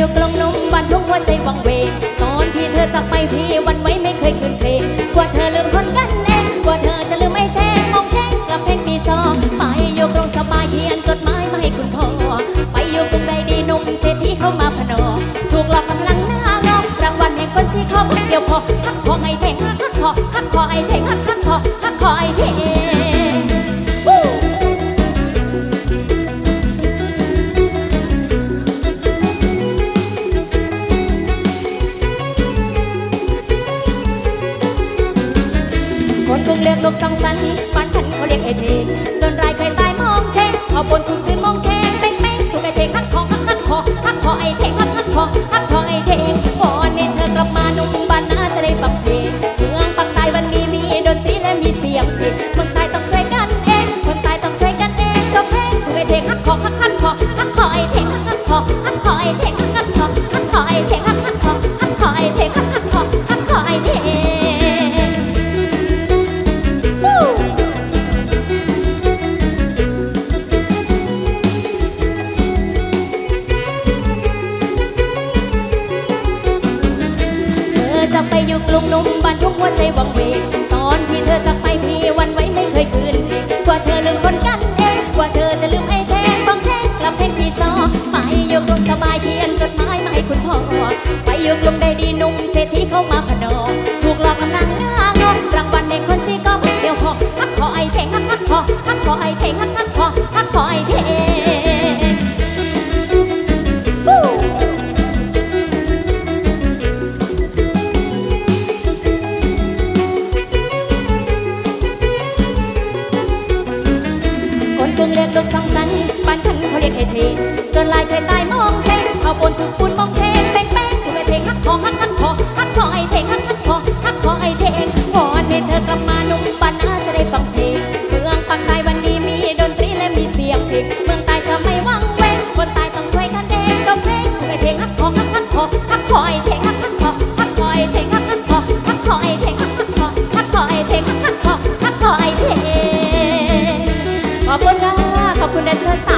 อยู่กลงนมวันทุกหัวใจวังเวงตอนที่เธอจากไปพี่วันไว้ไม่เคยคืนเพลงกว่าเธอลืมคนกันเองกว่าเธอจะลืมไม่แจ้งมองแจ้งกลับเพลงปีสองไปอยู่กรงสบายเขียนจดหมายมาให้คุณพ่อไปอยู่กรุงใดดีนุ่มเศรษฐีเข้ามาพนอถูกหลอกกำลังหน้างอกรางวัลแห่งคนที่เขาเดียวพอฮักคอไอเทงฮักคอฮักคอไอเทงฮักฮักคอฮักคอไอเทง กสองสันบ้านฉันเขาเรียกเอเทนจนรายเคยตายมองเชงเอาบนทุนคืนมองแค่เป้งเป้งถูกไอเทงฮักคอฮักฮักคอฮักคอไอเทงฮักฮักคอฮักคอไอเทงวอนให้เธอกลับมาหนุ่มบ้านนาจะได้ฟังเพลงเมืองปักใต้วันนี้มีดนตรีและมีเสียงเพลงคนไทยต้องช่วยกันเองคนไทยต้องช่วยกันเองจบเพลงถูกไอเทงฮักคอฮักฮักคอฮักคอไอเทงฮักฮักคอฮักคอไอเทกฮักคอฮักคอ ยู่กรุงนุ่มบ้านทุกหัวใจวังเวงตอนที่เธอจะไปพี่วันไว้ไม่เคยคืนเพลงกว่าเธอลืมคนกันเองกว่าเธอจะลืมไอ้แทงฟังแทงกลับเพลงที่ซอไปอยู่กลุงสบายเขียนจดหมายมาให้คุณพ่อไปอยู่กลุงได้ดีนุ่มเศรษฐีเข้ามาพนอถูกหลอกกำลังา คนกรุงเรียกลูกสองสันบ้านฉันเขาเรียกไอเทนจนลายเคยตายมองเทงเอาบนถูกปูนมองเทงเป้งเป้งถูกไอเทงฮักคอฮักฮักคอฮักคอไอเทงฮักฮักคอฮักคอไอเทงวอนให้เธอกลับมาหนุ่มบ้านนาจะได้ฟังเพลงเมืองปักใต้วันนี้มีดนตรีและมีเสียงเพลงเมืองใต้จะไม่วังเวงคนใต้ต้องช่วยกันเองจบเพลงถูกไอเทงฮักคอฮักฮักคอฮักคอไอเทง ไอ